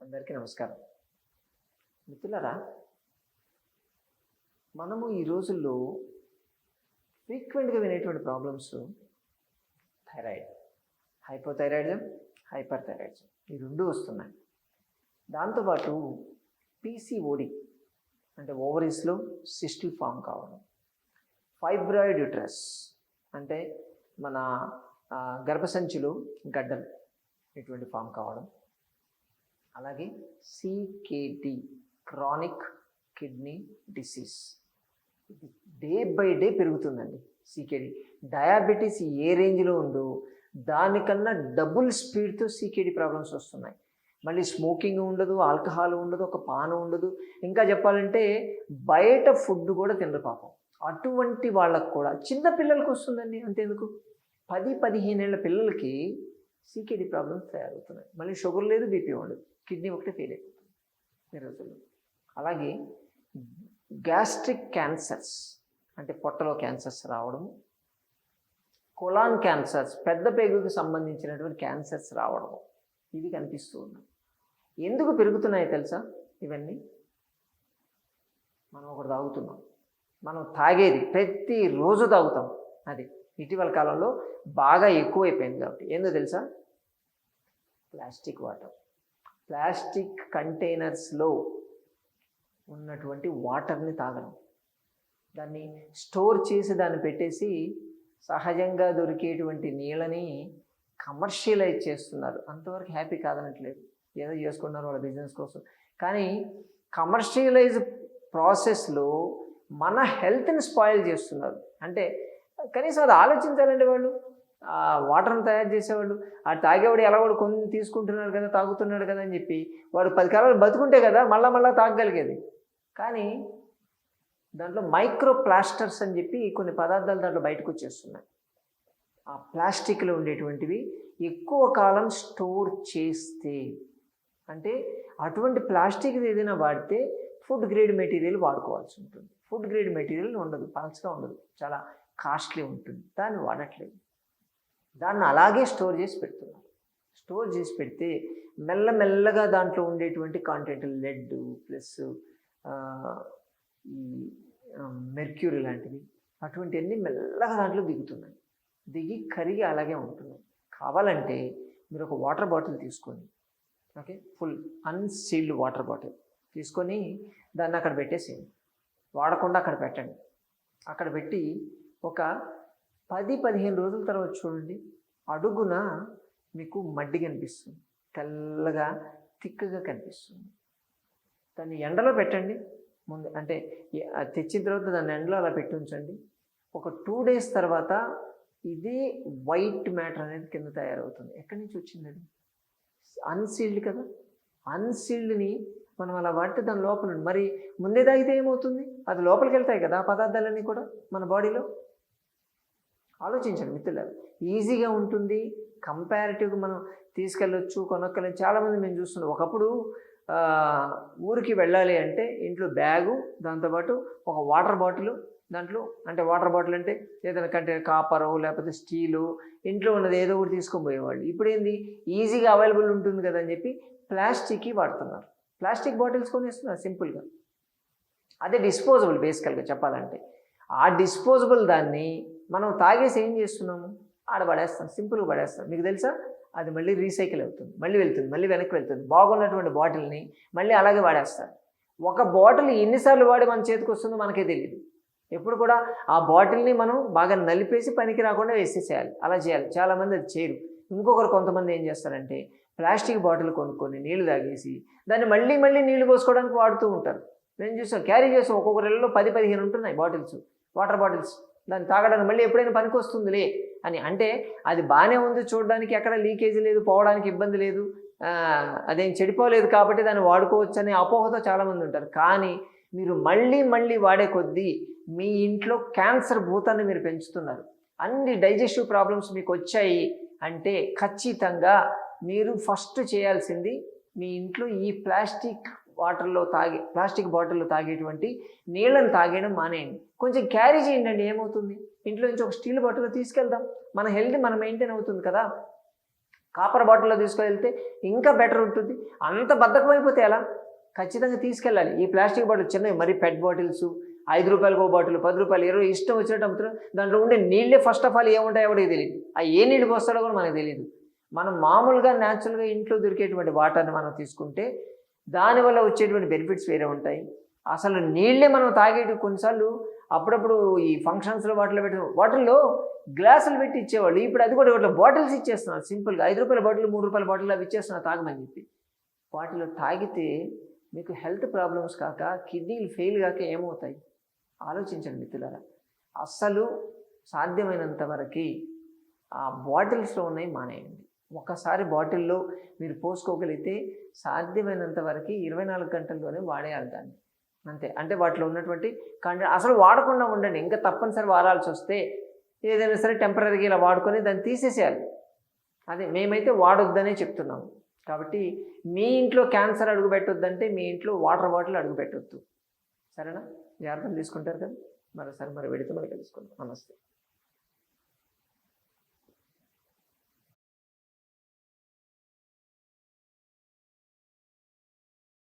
అందరికీ నమస్కారం. మిత్రులరా మనము ఈ రోజుల్లో ఫ్రీక్వెంట్గా వినేటువంటి problems thyroid hypothyroidism hyper thyroidism ఈ రెండు వస్తున్నాయి. దాంతోపాటు పీసీఓడి అంటే ఓవరీస్లో సిస్టిల్ ఫామ్ కావడం ఫైబ్రాయిడ్ యూట్రస్ అంటే మన గర్భసంచులు గర్భసంచిలో గడ్డలు ఇటువంటి ఫామ్ కావడం అలాగే సికేటి క్రానిక్ కిడ్నీ డిసీజ్ ఇది డే బై డే పెరుగుతుందండి సికేడి డయాబెటీస్ ఏ రేంజ్లో ఉందో దానికన్నా డబుల్ స్పీడ్తో సికేడి ప్రాబ్లమ్స్ వస్తున్నాయి. మళ్ళీ స్మోకింగ్ ఉండదు ఆల్కహాల్ ఉండదు ఒక పాన ఉండదు. ఇంకా చెప్పాలంటే బయట ఫుడ్ కూడా తినరు పాపం. అటువంటి వాళ్ళకు కూడా చిన్న పిల్లలకు వస్తుందండి అంతేందుకు? పది పదిహేనేళ్ళ పిల్లలకి సీకేడీ ప్రాబ్లమ్స్ తయారవుతున్నాయి. మళ్ళీ షుగర్ లేదు బీపీ ఉండదు. కిడ్నీ ఒకటే ఫెయిల్ అయిపోతుంది ఈ రోజుల్లో. అలాగే గ్యాస్ట్రిక్ క్యాన్సర్స్ అంటే పొట్టలో క్యాన్సర్స్ రావడం కొలాన్ క్యాన్సర్స్ పెద్ద పేగుకి సంబంధించినటువంటి క్యాన్సర్స్ రావడం ఇవి కనిపిస్తూ ఉన్నాయి. ఎందుకు పెరుగుతున్నాయి తెలుసా? ఇవన్నీ మనం ఒకటి తాగుతున్నాం. మనం తాగేది ప్రతిరోజు తాగుతాం. అది ఇటీవల కాలంలో బాగా ఎక్కువైపోయింది కాబట్టి. ఏందో తెలుసా? Plastic water. ప్లాస్టిక్ కంటైనర్స్లో ఉన్నటువంటి వాటర్ని తాగడం. దాన్ని స్టోర్ చేసి దాన్ని పెట్టేసి సహజంగా దొరికేటువంటి నీళ్ళని కమర్షియలైజ్ చేస్తున్నారు. అంతవరకు హ్యాపీ కాదనట్లేదు. ఏదో చేసుకున్నారు వాళ్ళ బిజినెస్ కోసం. కానీ కమర్షియలైజ్ ప్రాసెస్లో మన హెల్త్ని స్పాయిల్ చేస్తున్నారు. అంటే కనీసం అది ఆలోచించాలండి వాళ్ళు. ఆ వాటర్ని తయారు చేసేవాళ్ళు. ఆ తాగేవాడు ఎలా వాడు కొన్ని తీసుకుంటున్నాడు కదా తాగుతున్నాడు కదా అని చెప్పి వాడు పది కాలాలు బతుకుంటే కదా మళ్ళా మళ్ళా తాగగలిగేది. కానీ దాంట్లో మైక్రో ప్లాస్టర్స్ అని చెప్పి కొన్ని పదార్థాలు దాంట్లో బయటకు వచ్చేస్తున్నాయి ఆ ప్లాస్టిక్లో ఉండేటువంటివి ఎక్కువ కాలం స్టోర్ చేస్తే అంటే అటువంటి ప్లాస్టిక్ ఏదైనా వాడితే ఫుడ్ గ్రేడ్ మెటీరియల్ వాడుకోవాల్సి ఉంటుంది. ఫుడ్ గ్రేడ్ మెటీరియల్ ఉండదు పల్స్గా ఉండదు. చాలా కాస్ట్లీ ఉంటుంది. దాన్ని వాడట్లేదు. దాన్ని అలాగే స్టోర్ చేసి పెడుతున్నారు స్టోర్ చేసి పెడితే మెల్లమెల్లగా దాంట్లో ఉండేటువంటి కాంటెంట్ లెడ్ ప్లస్ ఈ మెర్క్యూరీ లాంటివి అటువంటివన్నీ మెల్లగా దాంట్లో దిగుతున్నాయి. దిగి కరిగి అలాగే ఉంటున్నాయి. కావాలంటే మీరు ఒక వాటర్ బాటిల్ తీసుకోండి okay full unsealed water bottle తీసుకొని దాన్ని అక్కడ పెట్టేసేయండి. వాడకుండా అక్కడ పెట్టండి. అక్కడ పెట్టి ఒక పది పదిహేను రోజుల తర్వాత చూడండి అడుగున మీకు మడ్డి కనిపిస్తుంది. తెల్లగా తిక్కగా కనిపిస్తుంది. దాన్ని ఎండలో పెట్టండి. ముందు అంటే తెచ్చిన తర్వాత దాన్ని ఎండలో అలా పెట్టి ఉంచండి. ఒక టూ డేస్ తర్వాత ఇదే వైట్ మ్యాటర్ అనేది కింద తయారవుతుంది. ఎక్కడి నుంచి వచ్చింది అది అన్సీల్డ్ కదా? అన్సీల్డ్ని మనం అలా వాడితే దాని లోపల మరి ముందే తాగితే ఏమవుతుంది? అది లోపలికి వెళ్తాయి కదా ఆ పదార్థాలన్నీ కూడా మన బాడీలో? ఆలోచించండి మిత్రులారు. ఈజీగా ఉంటుంది కంపారిటివ్గా మనం తీసుకెళ్ళొచ్చు కొనక్కలేదు చాలామంది మేము చూస్తున్నాం ఒకప్పుడు ఊరికి వెళ్ళాలి అంటే ఇంట్లో బ్యాగు దాంతోపాటు ఒక వాటర్ బాటిల్ దాంట్లో అంటే వాటర్ బాటిల్ అంటే ఏదైనా కంటే కాపరు లేకపోతే స్టీలు ఇంట్లో ఉన్నది ఏదో ఒకటి తీసుకొని పోయేవాళ్ళు. ఇప్పుడు ఏంది? ఈజీగా అవైలబుల్ ఉంటుంది కదా అని చెప్పి ప్లాస్టిక్కి వాడుతున్నారు. ప్లాస్టిక్ బాటిల్స్ కొనేస్తున్నారు సింపుల్గా. అదే డిస్పోజబుల్ బేసికల్గా చెప్పాలంటే. ఆ డిస్పోజబుల్ దాన్ని మనం తాగేసి ఏం చేస్తున్నాము? ఆడ పడేస్తాం సింపుల్గా పడేస్తాం. మీకు తెలుసా? అది మళ్ళీ రీసైకిల్ అవుతుంది. మళ్ళీ వెళ్తుంది మళ్ళీ వెనక్కి వెళ్తుంది. బాగున్నటువంటి బాటిల్ని మళ్ళీ అలాగే వాడేస్తారు. ఒక బాటిల్ ఎన్నిసార్లు వాడి మన చేతికి వస్తుందో మనకే తెలియదు ఎప్పుడు కూడా ఆ బాటిల్ని మనం బాగా నలిపేసి పనికి రాకుండా వేసేసేయాలి. అలా చేయాలి. చాలామంది అది చేయరు. ఇంకొకరు కొంతమంది ఏం చేస్తారంటే ప్లాస్టిక్ బాటిల్ కొనుక్కొని నీళ్ళు తాగేసి దాన్ని మళ్ళీ మళ్ళీ నీళ్ళు పోసుకోవడానికి వాడుతూ ఉంటారు. నేను చూసాను క్యారీ చేసాం ఒక్కొక్కరిలో పది పదిహేను ఉంటున్నాయి బాటిల్స్. Water bottles. దాన్ని తాగడానికి మళ్ళీ ఎప్పుడైనా పనికి వస్తుందిలే అని. అంటే అది బాగానే ఉంది చూడడానికి ఎక్కడ లీకేజ్ లేదు పోవడానికి ఇబ్బంది లేదు. అదేం చెడిపోలేదు కాబట్టి దాన్ని వాడుకోవచ్చు అనే అపోహతో చాలామంది ఉంటారు. కానీ మీరు మళ్ళీ మళ్ళీ వాడే కొద్దీ మీ ఇంట్లో క్యాన్సర్ భూతాన్ని మీరు పెంచుతున్నారు. అన్ని డైజెస్టివ్ ప్రాబ్లమ్స్ మీకు వచ్చాయి అంటే ఖచ్చితంగా మీరు ఫస్ట్ చేయాల్సింది మీ ఇంట్లో ఈ ప్లాస్టిక్ వాటర్లో తాగే ప్లాస్టిక్ బాటిల్లో తాగేటువంటి నీళ్ళని తాగేయడం మానేయండి. కొంచెం క్యారీ చేయండి అండి ఏమవుతుంది? ఇంట్లో నుంచి ఒక స్టీల్ బాటిల్ తీసుకెళ్దాం. మన హెల్త్ మన మెయింటైన్ అవుతుంది కదా. కాపర్ బాటిల్లో తీసుకెళ్తే ఇంకా బెటర్ ఉంటుంది. అంత బద్ధకం అయిపోతే ఎలా? ఖచ్చితంగా తీసుకెళ్ళాలి. ఈ ప్లాస్టిక్ బాటిల్ చిన్నవి మరి పెట్ బాటిల్స్ ఐదు రూపాయలకు ఒక బాటిల్ పది రూపాయలు ఇరవై ఇష్టం వచ్చినట్టు అమ్ముతున్నారు. దాంట్లో ఉండే నీళ్ళే ఫస్ట్ ఆఫ్ ఆల్ ఏముంటాయో ఎవరికి తెలియదు ఆ ఏ నీళ్ళు పోస్తాడో కూడా మనకు తెలియదు మనం మామూలుగా న్యాచురల్గా ఇంట్లో దొరికేటువంటి వాటర్ని మనం తీసుకుంటే దానివల్ల వచ్చేటువంటి బెనిఫిట్స్ వేరే ఉంటాయి. అసలు నీళ్ళే మనం తాగేటి కొన్నిసార్లు అప్పుడప్పుడు ఈ ఫంక్షన్స్లో వాటిలో పెట్టిన వాటిల్లో గ్లాసులు పెట్టి ఇచ్చేవాళ్ళు. ఇప్పుడు అది కూడా ఇట్లా బాటిల్స్ ఇచ్చేస్తున్నారు. సింపుల్గా ఐదు రూపాయల బాటిల్ మూడు రూపాయల బాటిల్ అవి ఇచ్చేస్తున్నారు తాగమని చెప్పి. వాటిలో తాగితే మీకు హెల్త్ ప్రాబ్లమ్స్ కాక కిడ్నీలు ఫెయిల్ కాక ఏమవుతాయి? ఆలోచించండి మిత్రులారా. అస్సలు సాధ్యమైనంత వరకు ఆ బాటిల్స్లో ఉన్నాయి మానేయండి. ఒకసారి బాటిల్లో మీరు పోసుకోగలిగితే సాధ్యమైనంత వరకు ఇరవై నాలుగు గంటల్లోనే వాడేయాలి దాన్ని. అంతే. అంటే వాటిలో ఉన్నటువంటి కంటే అసలు వాడకుండా ఉండండి. ఇంకా తప్పనిసరి వాడాల్సి వస్తే ఏదైనా సరే టెంపరీగా ఇలా వాడుకొని దాన్ని తీసేసేయాలి. అదే మేమైతే వాడొద్దనే చెప్తున్నాము. కాబట్టి మీ ఇంట్లో క్యాన్సర్ అడుగు పెట్టొద్దంటే మీ ఇంట్లో వాటర్ బాటిల్ అడుగు పెట్టొద్దు. సరేనా? జాగ్రత్తలు తీసుకుంటారు కదా? మరోసారి మరి వెడితే మరి కలుసుకుందాం. నమస్తే.